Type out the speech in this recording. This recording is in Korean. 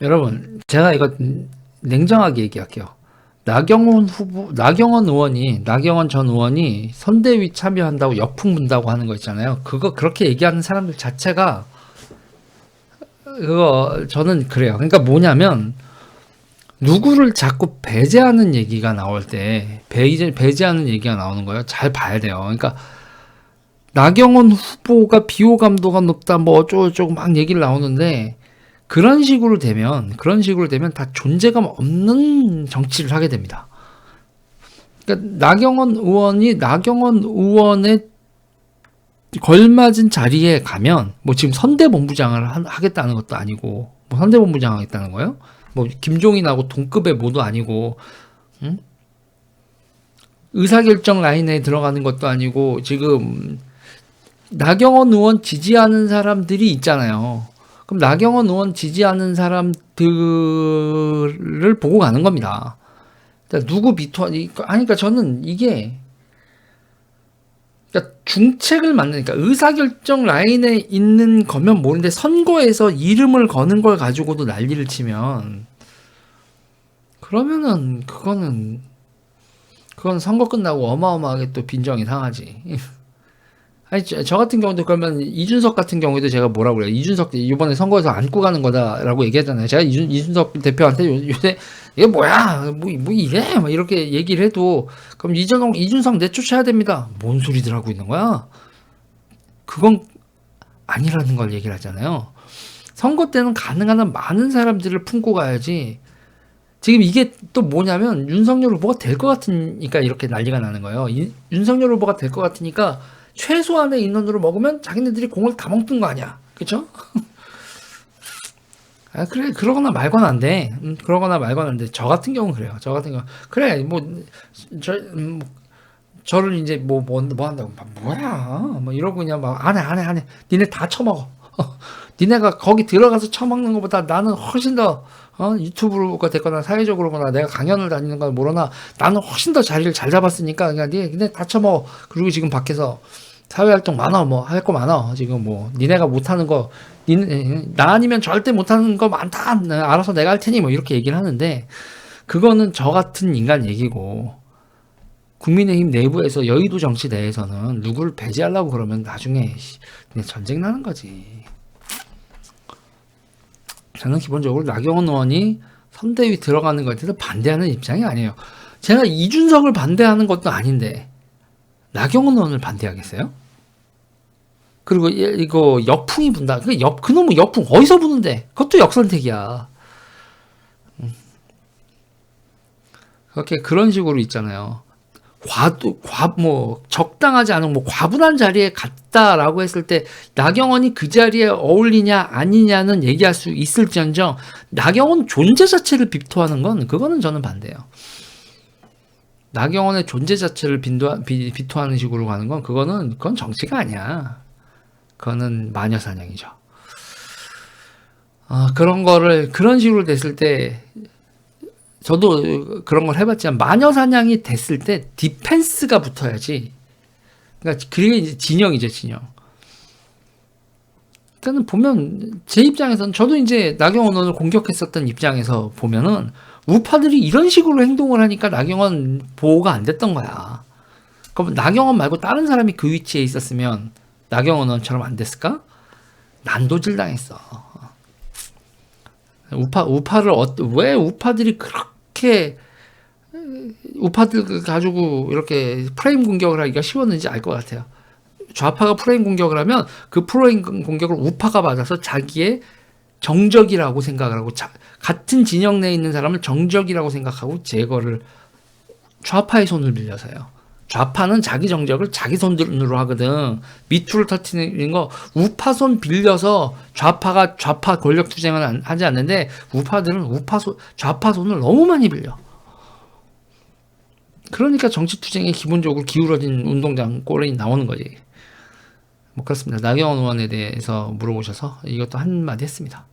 여러분, 제가 이거 냉정하게 얘기할게요. 나경원 후보, 나경원 의원이, 나경원 전 의원이 선대위 참여한다고 역풍 분다고 하는 거 있잖아요. 그거 그렇게 얘기하는 사람들 자체가 그거 저는 그래요. 그러니까 뭐냐면 누구를 자꾸 배제하는 얘기가 나올 때 배제 배제하는 얘기가 나오는 거예요. 잘 봐야 돼요. 그러니까 나경원 후보가 비호감도가 높다 뭐 어쩌고저쩌고 막 얘기를 나오는데 그런 식으로 되면 그런 식으로 되면 다 존재감 없는 정치를 하게 됩니다. 그러니까 나경원 의원이 나경원 의원의 걸맞은 자리에 가면 뭐 지금 선대본부장을 하- 하겠다는 것도 아니고 뭐 선대본부장 하겠다는 거예요? 뭐 김종인하고 동급의 모도 아니고 응? 의사결정 라인에 들어가는 것도 아니고 지금 나경원 의원 지지하는 사람들이 있잖아요. 그럼 나경원 의원 지지하는 사람들을 보고 가는 겁니다. 그러니까 누구 비토 아니 그러니까 저는 이게 그러니까 중책을 만드니까 의사결정 라인에 있는 거면 모르는데 선거에서 이름을 거는 걸 가지고도 난리를 치면 그러면은 그거는 그건 선거 끝나고 어마어마하게 또 빈정이 상하지. 아니 저, 저 같은 경우도 그러면 이준석 같은 경우에도 제가 뭐라고 그래요? 이준석 이번에 선거에서 안고 가는 거다라고 얘기하잖아요. 제가 이준, 이준석 대표한테 요, 요새 이게 뭐야 뭐, 뭐 이래 막 이렇게 얘기를 해도 그럼 이준석 이준석 내쫓아야 됩니다. 뭔 소리들 하고 있는 거야? 그건 아니라는 걸 얘기를 하잖아요. 선거 때는 가능한 한 많은 사람들을 품고 가야지. 지금 이게 또 뭐냐면 윤석열 후보가 될 것 같으니까 이렇게 난리가 나는 거예요. 이- 윤석열 후보가 될 것 같으니까 최소한의 인원으로 먹으면 자기네들이 공을 다 먹는 거 아니야. 그쵸? 아, 그래, 그러거나 말거나 안 돼. 음, 그러거나 말거나 안 돼. 저 같은 경우는 그래요. 저 같은 경우. 그래, 뭐, 저, 음, 뭐, 저를 이제 뭐, 뭐, 뭐 한다고. 막 뭐야. 뭐 이러고 그냥 막, 안 해, 안 해, 안 해. 니네 다 처먹어. 니네가 거기 들어가서 처먹는 것보다 나는 훨씬 더, 어, 유튜브가 됐거나 사회적으로거나 내가 강연을 다니는 건 모르나 나는 훨씬 더 자리를 잘 잡았으니까 그냥 니네, 니네 다 처먹어. 그리고 지금 밖에서 사회활동 많아. 뭐, 할 거 많아. 지금 뭐, 니네가 못하는 거, 니네, 나 아니면 절대 못하는 거 많다. 네, 알아서 내가 할 테니 뭐 이렇게 얘기를 하는데 그거는 저 같은 인간 얘기고 국민의힘 내부에서 여의도 정치 내에서는 누구를 배제하려고 그러면 나중에 전쟁 나는 거지. 저는 기본적으로 나경원 의원이 선대위 들어가는 것에 대해서 반대하는 입장이 아니에요. 제가 이준석을 반대하는 것도 아닌데 나경원 의원을 반대하겠어요? 그리고 얘- 이거 역풍이 분다. 그 역, 그놈의 역풍 어디서 부는데? 그것도 역선택이야. 음. 그렇게 그런 식으로 있잖아요. 과도 과 뭐 적당하지 않은 뭐 과분한 자리에 갔다라고 했을 때 나경원이 그 자리에 어울리냐 아니냐는 얘기할 수 있을지언정 나경원 존재 자체를 비토하는 건 그거는 저는 반대예요. 나경원의 존재 자체를 빈도, 비, 비토하는 식으로 가는 건 그거는 그건 정치가 아니야. 그거는 마녀 사냥이죠. 아, 그런 거를 그런 식으로 됐을 때 저도 그런 걸 해봤지만 마녀 사냥이 됐을 때 디펜스가 붙어야지. 그러니까 그게 이제 진영이죠 진영. 그러니까는 보면 제 입장에서는 저도 이제 나경원 의원을 공격했었던 입장에서 보면은 우파들이 이런 식으로 행동을 하니까 나경원 보호가 안 됐던 거야. 그럼 나경원 말고 다른 사람이 그 위치에 있었으면 나경원 의원처럼 안 됐을까? 난도질 당했어. 우파 우파를 어, 왜 우파들이 그렇게 우파들 가지고 이렇게 프레임 공격을 하기가 쉬웠는지 알 것 같아요. 좌파가 프레임 공격을 하면 그 프레임 공격을 우파가 받아서 자기의 정적이라고 생각을 하고 자, 같은 진영 내에 있는 사람을 정적이라고 생각하고 제거를 좌파의 손을 빌려서요. 좌파는 자기 정적을 자기 손으로 하거든. 미투를 터트리는 거 우파 손 빌려서 좌파가 좌파 권력 투쟁을 안- 하지 않는데 우파들은 우파 손 좌파 손을 너무 많이 빌려. 그러니까 정치 투쟁에 기본적으로 기울어진 운동장 꼴이 나오는 거지. 뭐 그렇습니다. 나경원 의원에 대해서 물어보셔서 이것도 한마디 했습니다.